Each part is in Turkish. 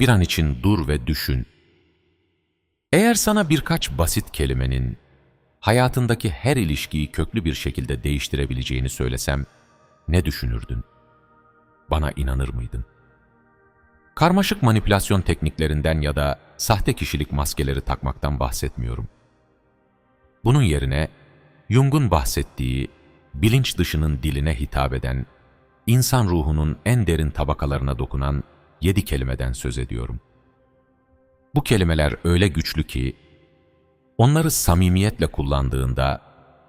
Bir an için dur ve düşün. Eğer sana birkaç basit kelimenin hayatındaki her ilişkiyi köklü bir şekilde değiştirebileceğini söylesem ne düşünürdün? Bana inanır mıydın? Karmaşık manipülasyon tekniklerinden ya da sahte kişilik maskeleri takmaktan bahsetmiyorum. Bunun yerine Jung'un bahsettiği bilinç dışının diline hitap eden, insan ruhunun en derin tabakalarına dokunan yedi kelimeden söz ediyorum. Bu kelimeler öyle güçlü ki, onları samimiyetle kullandığında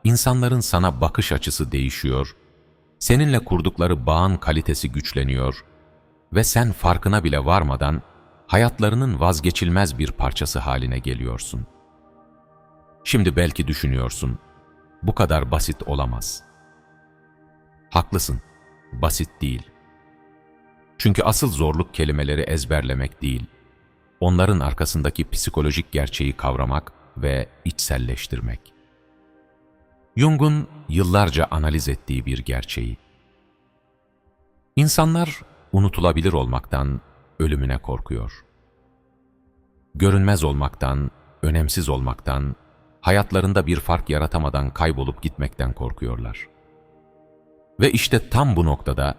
insanların sana bakış açısı değişiyor, seninle kurdukları bağın kalitesi güçleniyor ve sen farkına bile varmadan hayatlarının vazgeçilmez bir parçası haline geliyorsun. Şimdi belki düşünüyorsun, bu kadar basit olamaz. Haklısın, basit değil. Çünkü asıl zorluk kelimeleri ezberlemek değil, onların arkasındaki psikolojik gerçeği kavramak ve içselleştirmek. Jung'un yıllarca analiz ettiği bir gerçeği. İnsanlar unutulabilir olmaktan ölümüne korkuyor. Görünmez olmaktan, önemsiz olmaktan, hayatlarında bir fark yaratamadan kaybolup gitmekten korkuyorlar. Ve işte tam bu noktada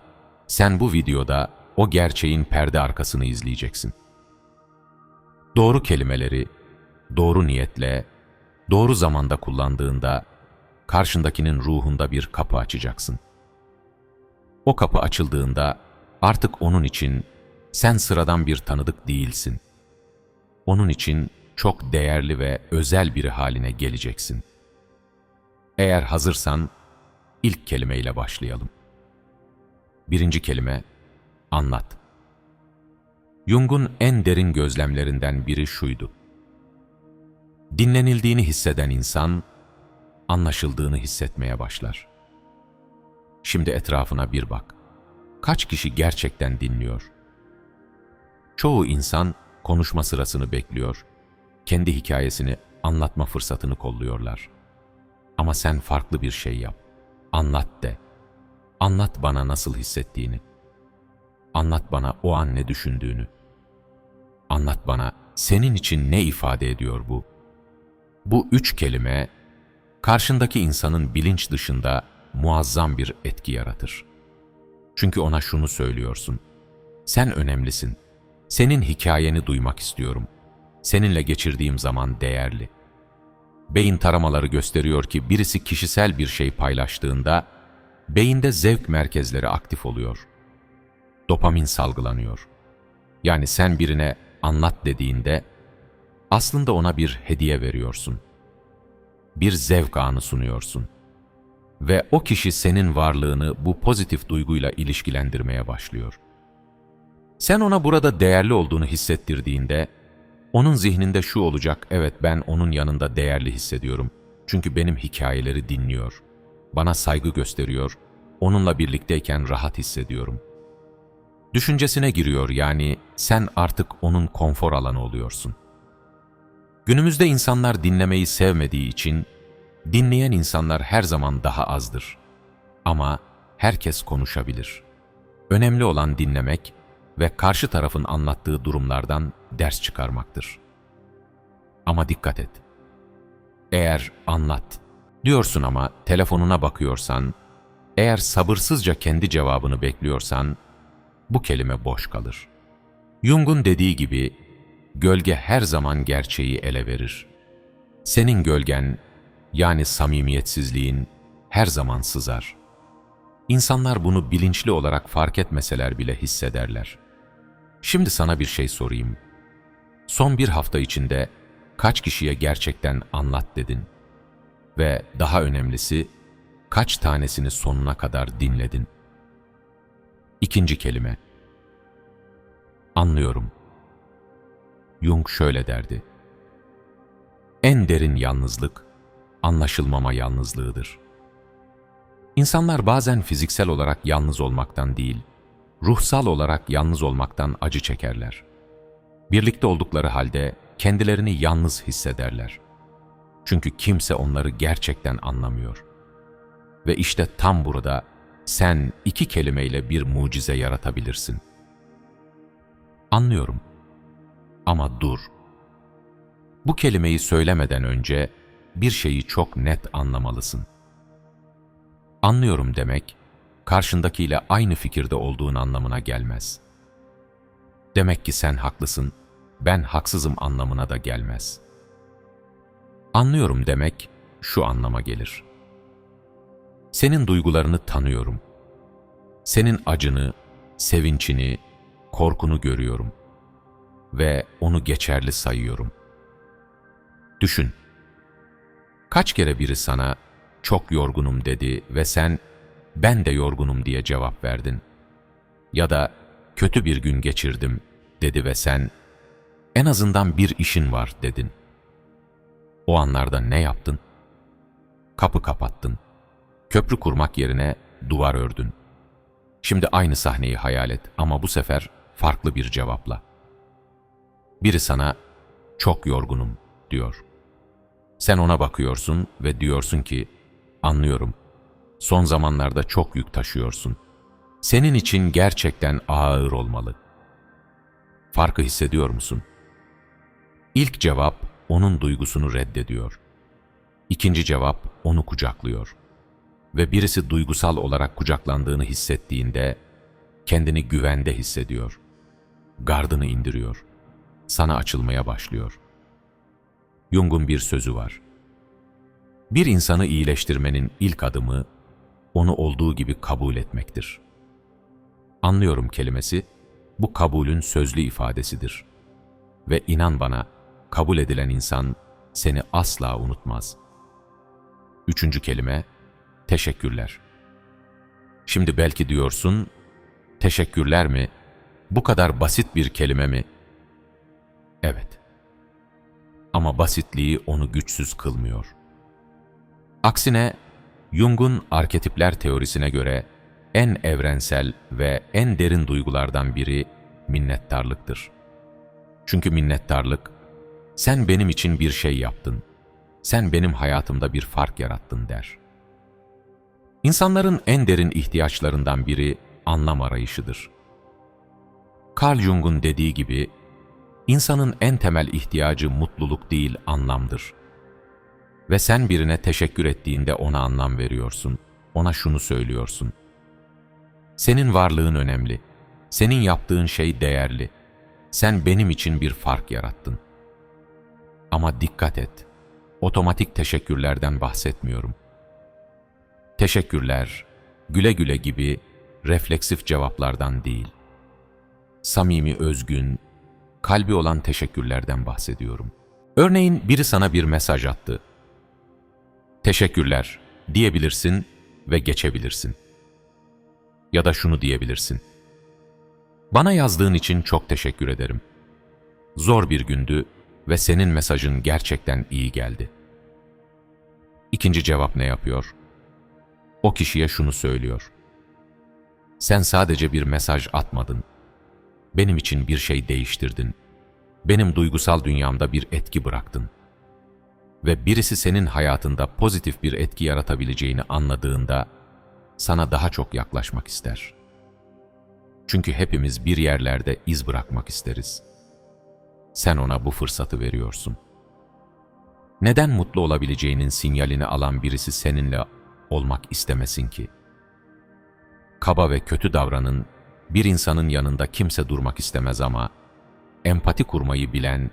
sen bu videoda o gerçeğin perde arkasını izleyeceksin. Doğru kelimeleri, doğru niyetle, doğru zamanda kullandığında karşındakinin ruhunda bir kapı açacaksın. O kapı açıldığında artık onun için sen sıradan bir tanıdık değilsin. Onun için çok değerli ve özel biri haline geleceksin. Eğer hazırsan ilk kelimeyle başlayalım. Birinci kelime anlat. Jung'un en derin gözlemlerinden biri şuydu. Dinlenildiğini hisseden insan, anlaşıldığını hissetmeye başlar. Şimdi etrafına bir bak. Kaç kişi gerçekten dinliyor? Çoğu insan konuşma sırasını bekliyor. Kendi hikayesini anlatma fırsatını kolluyorlar. Ama sen farklı bir şey yap. Anlat de. Anlat bana nasıl hissettiğini. Anlat bana o an ne düşündüğünü. Anlat bana senin için ne ifade ediyor bu? Bu üç kelime karşındaki insanın bilinç dışında muazzam bir etki yaratır. Çünkü ona şunu söylüyorsun. Sen önemlisin. Senin hikayeni duymak istiyorum. Seninle geçirdiğim zaman değerli. Beyin taramaları gösteriyor ki birisi kişisel bir şey paylaştığında beyinde zevk merkezleri aktif oluyor. Dopamin salgılanıyor. Yani sen birine anlat dediğinde aslında ona bir hediye veriyorsun. Bir zevk anı sunuyorsun. Ve o kişi senin varlığını bu pozitif duyguyla ilişkilendirmeye başlıyor. Sen ona burada değerli olduğunu hissettirdiğinde, onun zihninde şu olacak, evet ben onun yanında değerli hissediyorum. Çünkü benim hikayeleri dinliyor, bana saygı gösteriyor, onunla birlikteyken rahat hissediyorum. Düşüncesine giriyor yani sen artık onun konfor alanı oluyorsun. Günümüzde insanlar dinlemeyi sevmediği için dinleyen insanlar her zaman daha azdır. Ama herkes konuşabilir. Önemli olan dinlemek ve karşı tarafın anlattığı durumlardan ders çıkarmaktır. Ama dikkat et. Eğer anlat diyorsun ama telefonuna bakıyorsan, eğer sabırsızca kendi cevabını bekliyorsan, bu kelime boş kalır. Jung'un dediği gibi, gölge her zaman gerçeği ele verir. Senin gölgen, yani samimiyetsizliğin her zaman sızar. İnsanlar bunu bilinçli olarak fark etmeseler bile hissederler. Şimdi sana bir şey sorayım. Son bir hafta içinde kaç kişiye gerçekten anlat dedin? Ve daha önemlisi, kaç tanesini sonuna kadar dinledin? İkinci kelime. Anlıyorum. Jung şöyle derdi. En derin yalnızlık, anlaşılmama yalnızlığıdır. İnsanlar bazen fiziksel olarak yalnız olmaktan değil, ruhsal olarak yalnız olmaktan acı çekerler. Birlikte oldukları halde kendilerini yalnız hissederler. Çünkü kimse onları gerçekten anlamıyor. Ve işte tam burada sen iki kelimeyle bir mucize yaratabilirsin. Anlıyorum. Ama dur. Bu kelimeyi söylemeden önce bir şeyi çok net anlamalısın. Anlıyorum demek, karşındakiyle aynı fikirde olduğun anlamına gelmez. Demek ki sen haklısın, ben haksızım anlamına da gelmez. Anlıyorum demek şu anlama gelir. Senin duygularını tanıyorum. Senin acını, sevinçini, korkunu görüyorum ve onu geçerli sayıyorum. Düşün. Kaç kere biri sana çok yorgunum dedi ve sen ben de yorgunum diye cevap verdin. Ya da kötü bir gün geçirdim dedi ve sen en azından bir işin var dedin. O anlarda ne yaptın? Kapı kapattın. Köprü kurmak yerine duvar ördün. Şimdi aynı sahneyi hayal et ama bu sefer farklı bir cevapla. Biri sana çok yorgunum diyor. Sen ona bakıyorsun ve diyorsun ki anlıyorum. Son zamanlarda çok yük taşıyorsun. Senin için gerçekten ağır olmalı. Farkı hissediyor musun? İlk cevap onun duygusunu reddediyor. İkinci cevap onu kucaklıyor. Ve birisi duygusal olarak kucaklandığını hissettiğinde kendini güvende hissediyor. Gardını indiriyor. Sana açılmaya başlıyor. Jung'un bir sözü var. Bir insanı iyileştirmenin ilk adımı onu olduğu gibi kabul etmektir. Anlıyorum kelimesi bu kabulün sözlü ifadesidir. Ve inan bana kabul edilen insan seni asla unutmaz. Üçüncü kelime, teşekkürler. Şimdi belki diyorsun, teşekkürler mi? Bu kadar basit bir kelime mi? Evet. Ama basitliği onu güçsüz kılmıyor. Aksine, Jung'un arketipler teorisine göre en evrensel ve en derin duygulardan biri minnettarlıktır. Çünkü minnettarlık, sen benim için bir şey yaptın, sen benim hayatımda bir fark yarattın der. İnsanların en derin ihtiyaçlarından biri anlam arayışıdır. Carl Jung'un dediği gibi, insanın en temel ihtiyacı mutluluk değil anlamdır. Ve sen birine teşekkür ettiğinde ona anlam veriyorsun, ona şunu söylüyorsun. Senin varlığın önemli, senin yaptığın şey değerli, sen benim için bir fark yarattın. Ama dikkat et, otomatik teşekkürlerden bahsetmiyorum. Teşekkürler, güle güle gibi refleksif cevaplardan değil. Samimi, özgün, kalbi olan teşekkürlerden bahsediyorum. Örneğin biri sana bir mesaj attı. Teşekkürler diyebilirsin ve geçebilirsin. Ya da şunu diyebilirsin. Bana yazdığın için çok teşekkür ederim. Zor bir gündü ve senin mesajın gerçekten iyi geldi. İkinci cevap ne yapıyor? O kişiye şunu söylüyor. Sen sadece bir mesaj atmadın. Benim için bir şey değiştirdin. Benim duygusal dünyamda bir etki bıraktın. Ve birisi senin hayatında pozitif bir etki yaratabileceğini anladığında sana daha çok yaklaşmak ister. Çünkü hepimiz bir yerlerde iz bırakmak isteriz. Sen ona bu fırsatı veriyorsun. Neden mutlu olabileceğinin sinyalini alan birisi seninle olmak istemesin ki? Kaba ve kötü davranın, bir insanın yanında kimse durmak istemez ama empati kurmayı bilen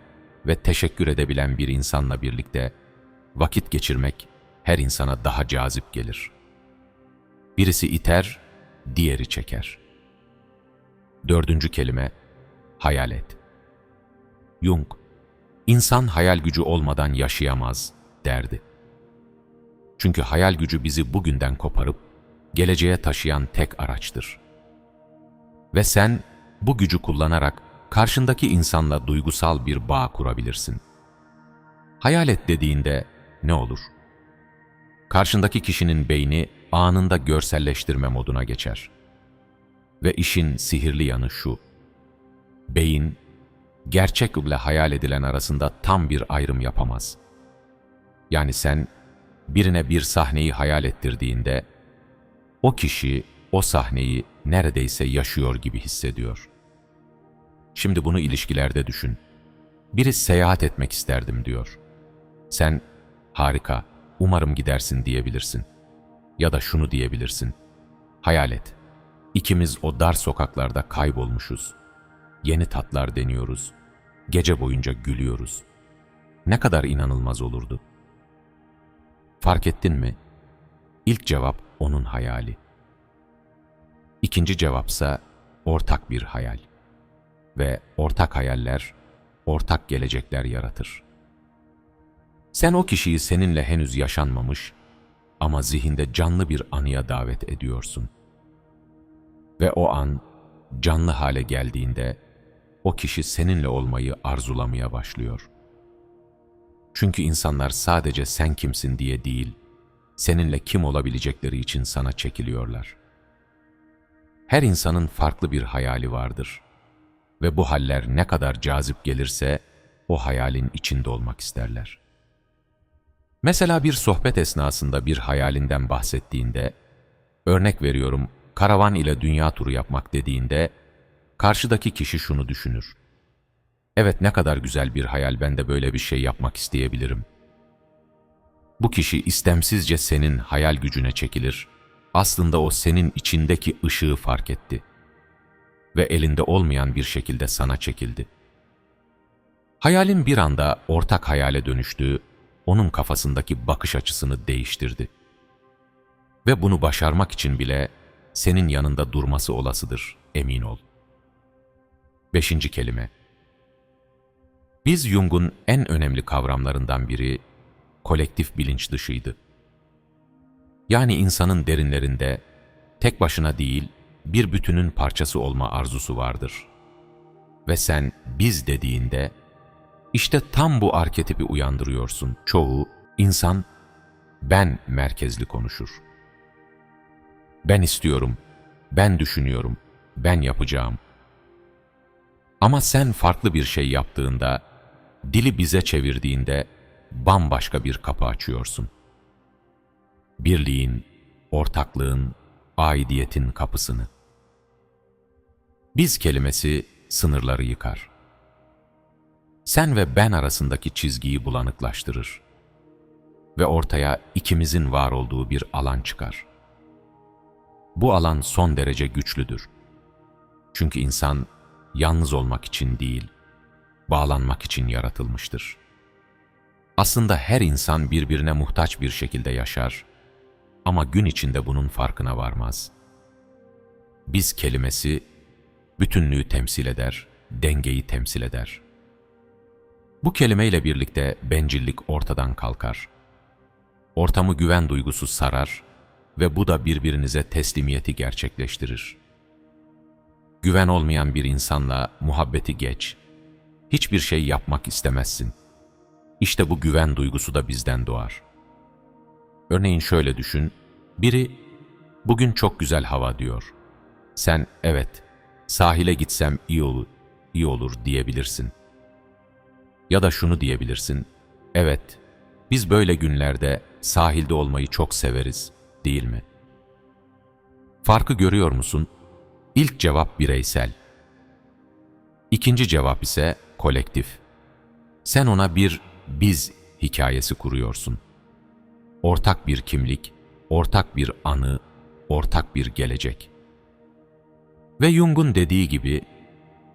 ve teşekkür edebilen bir insanla birlikte vakit geçirmek her insana daha cazip gelir. Birisi iter, diğeri çeker. Dördüncü kelime, hayal et. Jung, insan hayal gücü olmadan yaşayamaz derdi. Çünkü hayal gücü bizi bugünden koparıp geleceğe taşıyan tek araçtır. Ve sen bu gücü kullanarak karşındaki insanla duygusal bir bağ kurabilirsin. Hayal et dediğinde ne olur? Karşındaki kişinin beyni anında görselleştirme moduna geçer. Ve işin sihirli yanı şu. Beyin, gerçek ile hayal edilen arasında tam bir ayrım yapamaz. Yani sen birine bir sahneyi hayal ettirdiğinde, o kişi o sahneyi neredeyse yaşıyor gibi hissediyor. Şimdi bunu ilişkilerde düşün. Biri seyahat etmek isterdim diyor. Sen harika, umarım gidersin diyebilirsin. Ya da şunu diyebilirsin. Hayal et. İkimiz o dar sokaklarda kaybolmuşuz. Yeni tatlar deniyoruz. Gece boyunca gülüyoruz. Ne kadar inanılmaz olurdu. Fark ettin mi? İlk cevap onun hayali. İkinci cevapsa ortak bir hayal. Ve ortak hayaller, ortak gelecekler yaratır. Sen o kişiyi seninle henüz yaşanmamış ama zihinde canlı bir anıya davet ediyorsun. Ve o an canlı hale geldiğinde o kişi seninle olmayı arzulamaya başlıyor. Çünkü insanlar sadece sen kimsin diye değil, seninle kim olabilecekleri için sana çekiliyorlar. Her insanın farklı bir hayali vardır ve bu haller ne kadar cazip gelirse o hayalin içinde olmak isterler. Mesela bir sohbet esnasında bir hayalinden bahsettiğinde, örnek veriyorum karavan ile dünya turu yapmak dediğinde, karşıdaki kişi şunu düşünür. Evet ne kadar güzel bir hayal ben de böyle bir şey yapmak isteyebilirim. Bu kişi istemsizce senin hayal gücüne çekilir. Aslında o senin içindeki ışığı fark etti. Ve elinde olmayan bir şekilde sana çekildi. Hayalin bir anda ortak hayale dönüştüğü, onun kafasındaki bakış açısını değiştirdi. Ve bunu başarmak için bile senin yanında durması olasıdır, emin ol. Beşinci kelime. Biz Jung'un en önemli kavramlarından biri kolektif bilinç dışıydı. Yani insanın derinlerinde tek başına değil, bir bütünün parçası olma arzusu vardır. Ve sen biz dediğinde işte tam bu arketipi uyandırıyorsun. Çoğu insan ben merkezli konuşur. Ben istiyorum, ben düşünüyorum, ben yapacağım. Ama sen farklı bir şey yaptığında, dili bize çevirdiğinde bambaşka bir kapı açıyorsun. Birliğin, ortaklığın, aidiyetin kapısını. Biz kelimesi sınırları yıkar. Sen ve ben arasındaki çizgiyi bulanıklaştırır. Ve ortaya ikimizin var olduğu bir alan çıkar. Bu alan son derece güçlüdür. Çünkü insan yalnız olmak için değil, bağlanmak için yaratılmıştır. Aslında her insan birbirine muhtaç bir şekilde yaşar ama gün içinde bunun farkına varmaz. Biz kelimesi bütünlüğü temsil eder, dengeyi temsil eder. Bu kelimeyle birlikte bencillik ortadan kalkar. Ortamı güven duygusu sarar ve bu da birbirinize teslimiyeti gerçekleştirir. Güven olmayan bir insanla muhabbeti geç. Hiçbir şey yapmak istemezsin. İşte bu güven duygusu da bizden doğar. Örneğin şöyle düşün, biri bugün çok güzel hava diyor. Sen evet, sahile gitsem iyi olur, iyi olur diyebilirsin. Ya da şunu diyebilirsin, evet, biz böyle günlerde sahilde olmayı çok severiz, değil mi? Farkı görüyor musun? İlk cevap bireysel. İkinci cevap ise kolektif. Sen ona bir biz hikayesi kuruyorsun. Ortak bir kimlik, ortak bir anı, ortak bir gelecek. Ve Jung'un dediği gibi,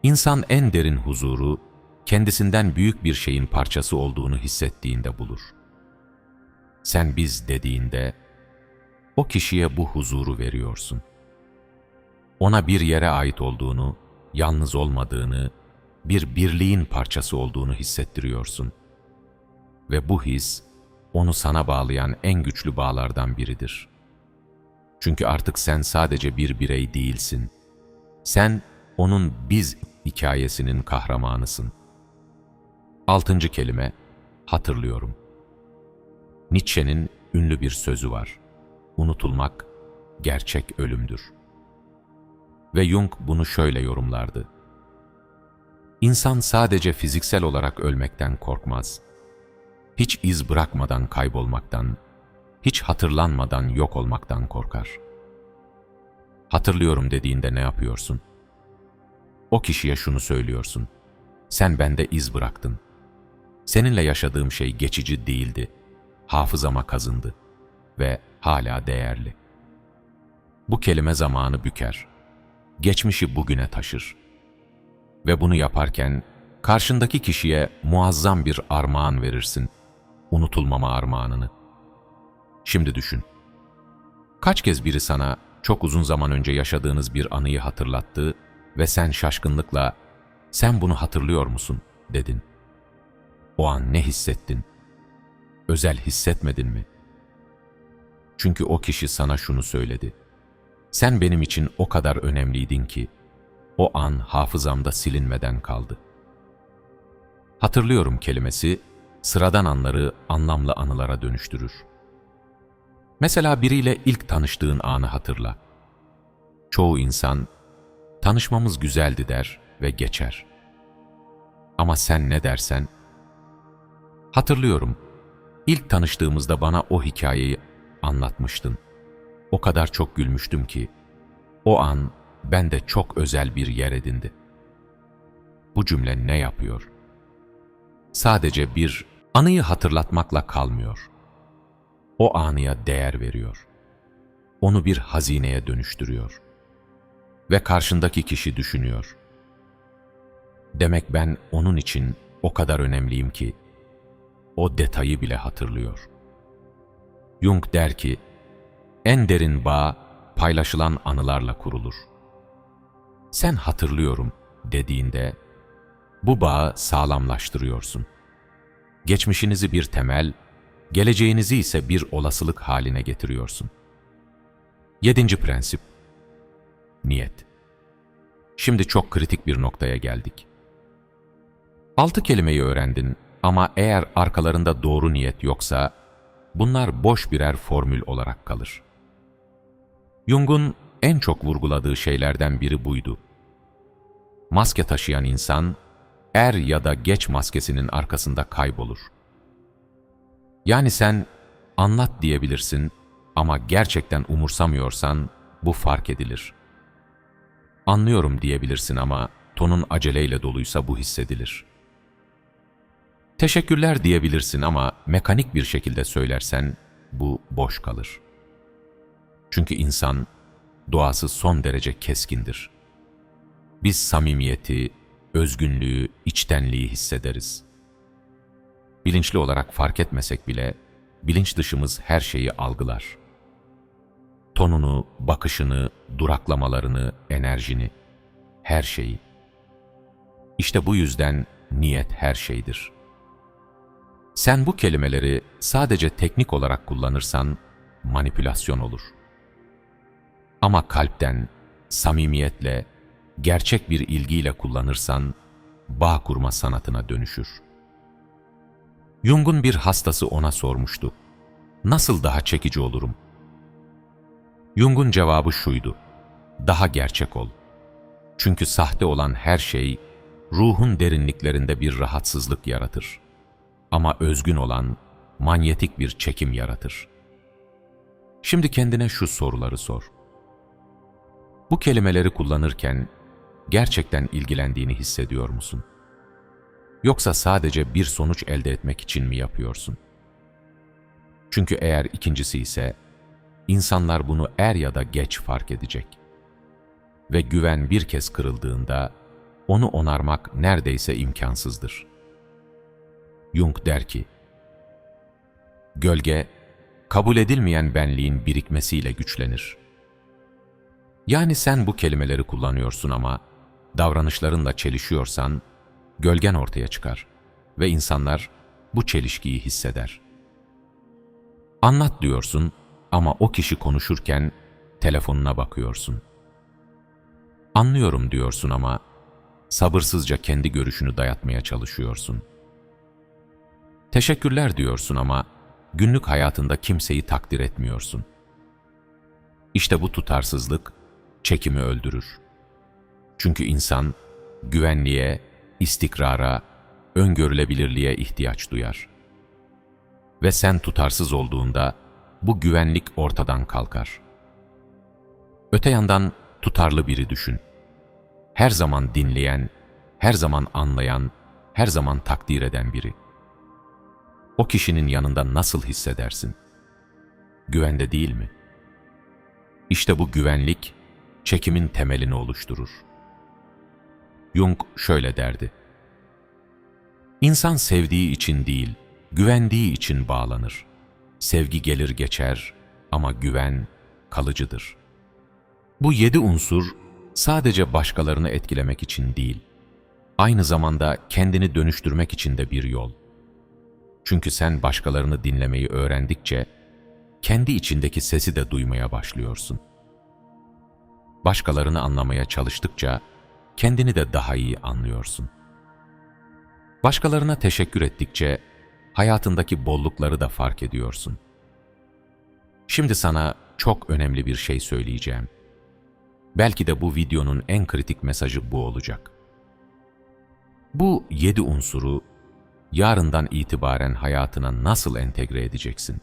insan en derin huzuru, kendisinden büyük bir şeyin parçası olduğunu hissettiğinde bulur. Sen biz dediğinde, o kişiye bu huzuru veriyorsun. Ona bir yere ait olduğunu, yalnız olmadığını, bir birliğin parçası olduğunu hissettiriyorsun. Ve bu his, onu sana bağlayan en güçlü bağlardan biridir. Çünkü artık sen sadece bir birey değilsin. Sen, onun biz hikayesinin kahramanısın. Altıncı kelime, hatırlıyorum. Nietzsche'nin ünlü bir sözü var. Unutulmak, gerçek ölümdür. Ve Jung bunu şöyle yorumlardı. İnsan sadece fiziksel olarak ölmekten korkmaz. Hiç iz bırakmadan kaybolmaktan, hiç hatırlanmadan yok olmaktan korkar. Hatırlıyorum dediğinde ne yapıyorsun? O kişiye şunu söylüyorsun. Sen bende iz bıraktın. Seninle yaşadığım şey geçici değildi. Hafızama kazındı ve hala değerli. Bu kelime zamanı büker. Geçmişi bugüne taşır. Ve bunu yaparken karşındaki kişiye muazzam bir armağan verirsin. Unutulmama armağanını. Şimdi düşün. Kaç kez biri sana çok uzun zaman önce yaşadığınız bir anıyı hatırlattı ve sen şaşkınlıkla "Sen bunu hatırlıyor musun?" dedin. O an ne hissettin? Özel hissetmedin mi? Çünkü o kişi sana şunu söyledi. Sen benim için o kadar önemliydin ki o an hafızamda silinmeden kaldı. Hatırlıyorum kelimesi sıradan anları anlamlı anılara dönüştürür. Mesela biriyle ilk tanıştığın anı hatırla. Çoğu insan tanışmamız güzeldi der ve geçer. Ama sen ne dersen? Hatırlıyorum. İlk tanıştığımızda bana o hikayeyi anlatmıştın. O kadar çok gülmüştüm ki o an bende çok özel bir yer edindi. Bu cümle ne yapıyor? Sadece bir anıyı hatırlatmakla kalmıyor. O anıya değer veriyor. Onu bir hazineye dönüştürüyor. Ve karşındaki kişi düşünüyor. Demek ben onun için o kadar önemliyim ki o detayı bile hatırlıyor. Jung der ki, en derin bağ paylaşılan anılarla kurulur. Sen hatırlıyorum dediğinde bu bağı sağlamlaştırıyorsun. Geçmişinizi bir temel, geleceğinizi ise bir olasılık haline getiriyorsun. Yedinci prensip, niyet. Şimdi çok kritik bir noktaya geldik. Altı kelimeyi öğrendin ama eğer arkalarında doğru niyet yoksa, bunlar boş birer formül olarak kalır. Jung'un en çok vurguladığı şeylerden biri buydu. Maske taşıyan insan, er ya da geç maskesinin arkasında kaybolur. Yani sen anlat diyebilirsin ama gerçekten umursamıyorsan bu fark edilir. Anlıyorum diyebilirsin ama tonun aceleyle doluysa bu hissedilir. Teşekkürler diyebilirsin ama mekanik bir şekilde söylersen bu boş kalır. Çünkü insan doğası son derece keskindir. Biz samimiyeti, özgünlüğü, içtenliği hissederiz. Bilinçli olarak fark etmesek bile bilinç dışımız her şeyi algılar. Tonunu, bakışını, duraklamalarını, enerjini, her şeyi. İşte bu yüzden niyet her şeydir. Sen bu kelimeleri sadece teknik olarak kullanırsan manipülasyon olur. Ama kalpten, samimiyetle, gerçek bir ilgiyle kullanırsan bağ kurma sanatına dönüşür. Jung'un bir hastası ona sormuştu. Nasıl daha çekici olurum? Jung'un cevabı şuydu. Daha gerçek ol. Çünkü sahte olan her şey ruhun derinliklerinde bir rahatsızlık yaratır. Ama özgün olan manyetik bir çekim yaratır. Şimdi kendine şu soruları sor. Bu kelimeleri kullanırken gerçekten ilgilendiğini hissediyor musun? Yoksa sadece bir sonuç elde etmek için mi yapıyorsun? Çünkü eğer ikincisi ise, insanlar bunu er ya da geç fark edecek. Ve güven bir kez kırıldığında, onu onarmak neredeyse imkansızdır. Jung der ki, Gölge, kabul edilmeyen benliğin birikmesiyle güçlenir. Yani sen bu kelimeleri kullanıyorsun ama davranışlarınla çelişiyorsan, gölgen ortaya çıkar ve insanlar bu çelişkiyi hisseder. Anlat diyorsun ama o kişi konuşurken telefonuna bakıyorsun. Anlıyorum diyorsun ama sabırsızca kendi görüşünü dayatmaya çalışıyorsun. Teşekkürler diyorsun ama günlük hayatında kimseyi takdir etmiyorsun. İşte bu tutarsızlık çekimi öldürür. Çünkü insan güvenliğe, istikrara, öngörülebilirliğe ihtiyaç duyar. Ve sen tutarsız olduğunda bu güvenlik ortadan kalkar. Öte yandan tutarlı biri düşün. Her zaman dinleyen, her zaman anlayan, her zaman takdir eden biri. o kişinin yanında nasıl hissedersin? Güvende değil mi? İşte bu güvenlik, çekimin temelini oluşturur. Jung şöyle derdi. İnsan sevdiği için değil, güvendiği için bağlanır. Sevgi gelir geçer ama güven kalıcıdır. Bu yedi unsur sadece başkalarını etkilemek için değil, aynı zamanda kendini dönüştürmek için de bir yol. Çünkü sen başkalarını dinlemeyi öğrendikçe, kendi içindeki sesi de duymaya başlıyorsun. Başkalarını anlamaya çalıştıkça, kendini de daha iyi anlıyorsun. Başkalarına teşekkür ettikçe, hayatındaki bollukları da fark ediyorsun. Şimdi sana çok önemli bir şey söyleyeceğim. Belki de bu videonun en kritik mesajı bu olacak. Bu yedi unsuru yarından itibaren hayatına nasıl entegre edeceksin?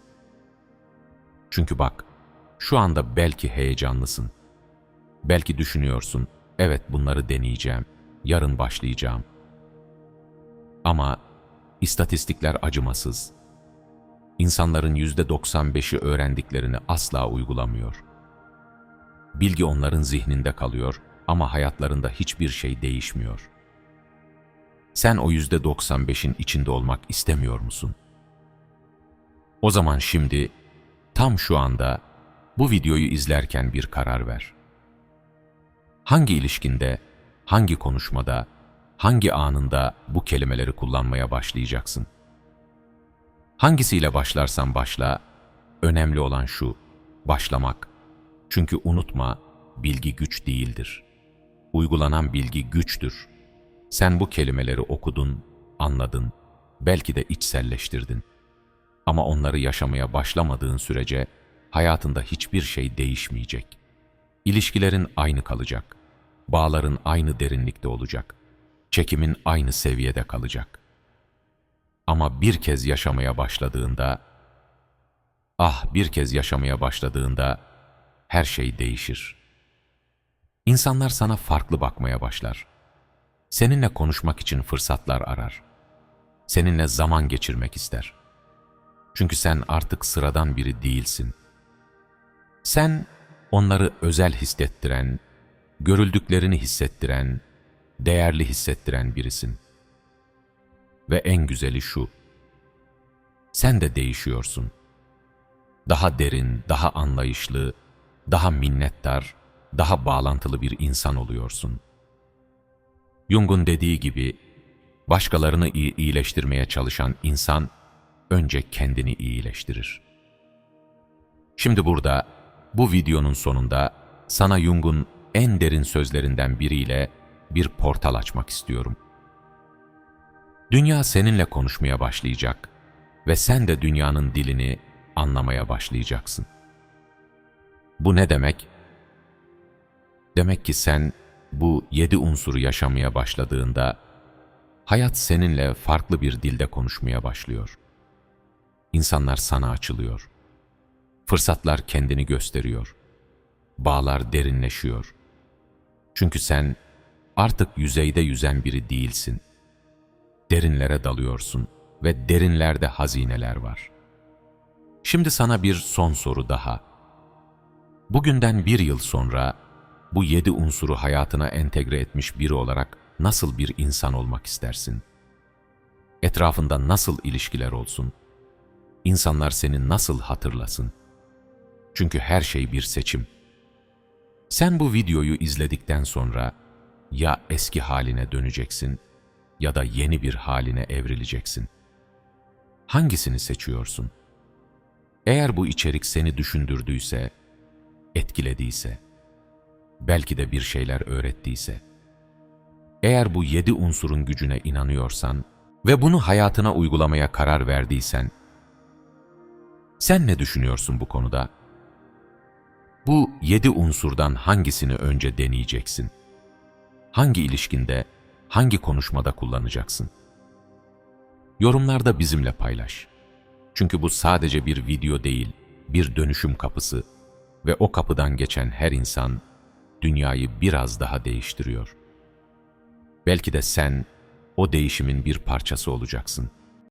Çünkü bak, şu anda belki heyecanlısın. Belki düşünüyorsun, evet bunları deneyeceğim, yarın başlayacağım. Ama istatistikler acımasız. İnsanların yüzde 95'i öğrendiklerini asla uygulamıyor. Bilgi onların zihninde kalıyor ama hayatlarında hiçbir şey değişmiyor. Sen o yüzde 95'in içinde olmak istemiyor musun? O zaman şimdi, tam şu anda bu videoyu izlerken bir karar ver. Hangi ilişkinde, hangi konuşmada, hangi anında bu kelimeleri kullanmaya başlayacaksın? Hangisiyle başlarsan başla, önemli olan şu, başlamak. Çünkü unutma, bilgi güç değildir. Uygulanan bilgi güçtür. Sen bu kelimeleri okudun, anladın, belki de içselleştirdin. Ama onları yaşamaya başlamadığın sürece hayatında hiçbir şey değişmeyecek. İlişkilerin aynı kalacak. Bağların aynı derinlikte olacak. Çekimin aynı seviyede kalacak. Ama bir kez yaşamaya başladığında, ah bir kez yaşamaya başladığında her şey değişir. İnsanlar sana farklı bakmaya başlar. Seninle konuşmak için fırsatlar arar. Seninle zaman geçirmek ister. Çünkü sen artık sıradan biri değilsin. Sen onları özel hissettiren, görüldüklerini hissettiren, değerli hissettiren birisin. Ve en güzeli şu, sen de değişiyorsun. Daha derin, daha anlayışlı, daha minnettar, daha bağlantılı bir insan oluyorsun. Jung'un dediği gibi, başkalarını iyi iyileştirmeye çalışan insan, önce kendini iyileştirir. Şimdi burada, bu videonun sonunda sana Jung'un en derin sözlerinden biriyle bir portal açmak istiyorum. Dünya seninle konuşmaya başlayacak ve sen de dünyanın dilini anlamaya başlayacaksın. Bu ne demek? Demek ki sen bu yedi unsuru yaşamaya başladığında hayat seninle farklı bir dilde konuşmaya başlıyor. İnsanlar sana açılıyor. Fırsatlar kendini gösteriyor. Bağlar derinleşiyor. Çünkü sen artık yüzeyde yüzen biri değilsin. Derinlere dalıyorsun ve derinlerde hazineler var. Şimdi sana bir son soru daha. Bugünden bir yıl sonra bu yedi unsuru hayatına entegre etmiş biri olarak nasıl bir insan olmak istersin? Etrafında nasıl ilişkiler olsun? İnsanlar seni nasıl hatırlasın? Çünkü her şey bir seçim. Sen bu videoyu izledikten sonra ya eski haline döneceksin ya da yeni bir haline evrileceksin. Hangisini seçiyorsun? Eğer bu içerik seni düşündürdüyse, etkilediyse, belki de bir şeyler öğrettiyse, eğer bu yedi unsurun gücüne inanıyorsan ve bunu hayatına uygulamaya karar verdiysen, sen ne düşünüyorsun bu konuda? Bu yedi unsurdan hangisini önce deneyeceksin? Hangi ilişkinde, hangi konuşmada kullanacaksın? Yorumlarda bizimle paylaş. Çünkü bu sadece bir video değil, bir dönüşüm kapısı ve o kapıdan geçen her insan dünyayı biraz daha değiştiriyor. Belki de sen o değişimin bir parçası olacaksın.''